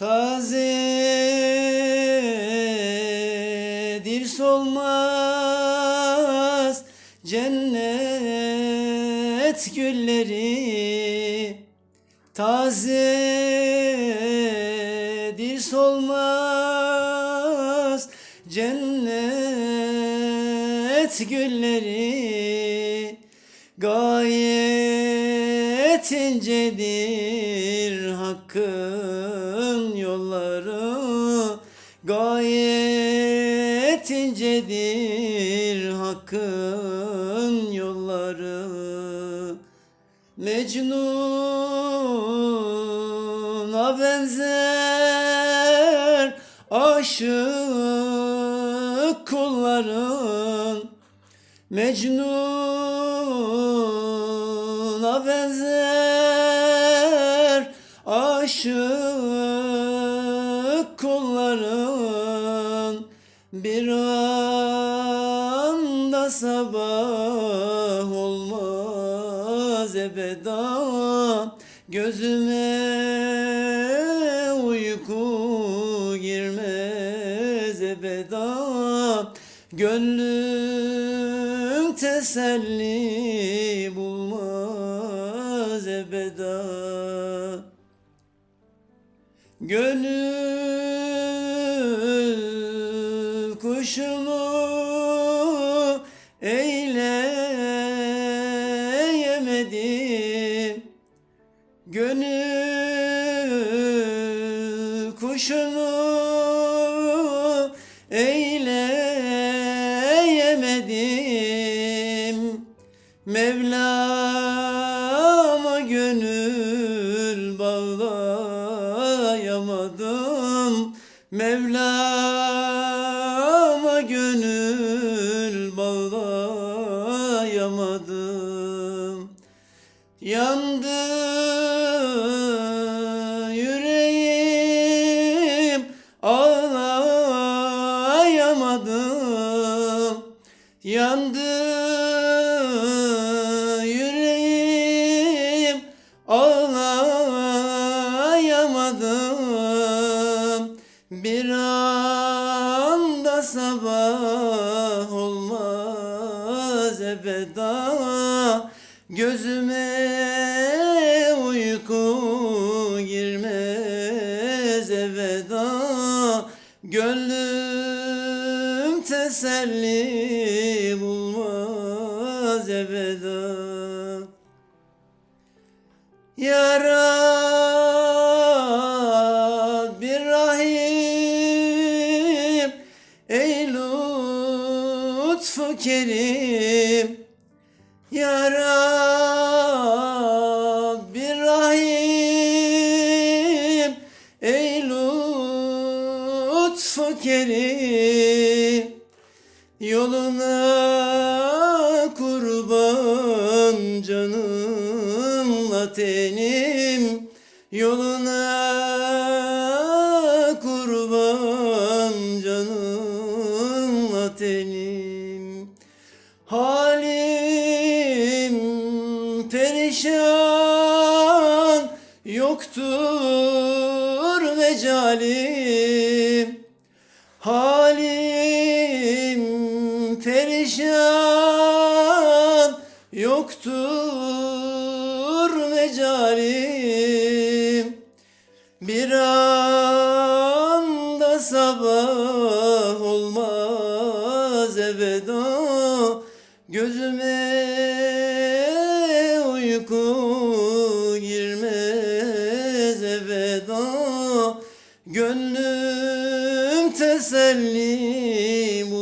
Tazedir solmaz cennet gülleri. Tazedir solmaz cennet gülleri Gayet incedir hakkın yolları. Gayet incedir hakkın yolları. Mecnun'a benzer aşık kulların Mecnun'a benzer aşık kulların bir anda sabah olmaz ebeda gözüme uyku girmez ebeda Gönlüm teselli bulmaz ebeda. Gönül kuşumu eyleyemedim. Gönül kuşumu eyleyemedim gönül bağlayamadım. Mevlam'a gönül bağlayamadım. Yandı yüreğim ağlayamadım. Yandı sabah olmaz ebeda. Gözüme uyku girmez evveda Gönlüm teselli bulmaz evveda Ya Rabbi Rahim Ey lütfu kerim Ya Rabbi Rahim. Ey lütfu kerim Yoluna kurban canımla tenim. Yoluna tenim Halim perişan yoktur mecalim. Halim perişan yoktur mecalim. Bir anda sabah olmaz ebeda Gözüme uyku girmez ebeda Gönlüm teselli bulmaz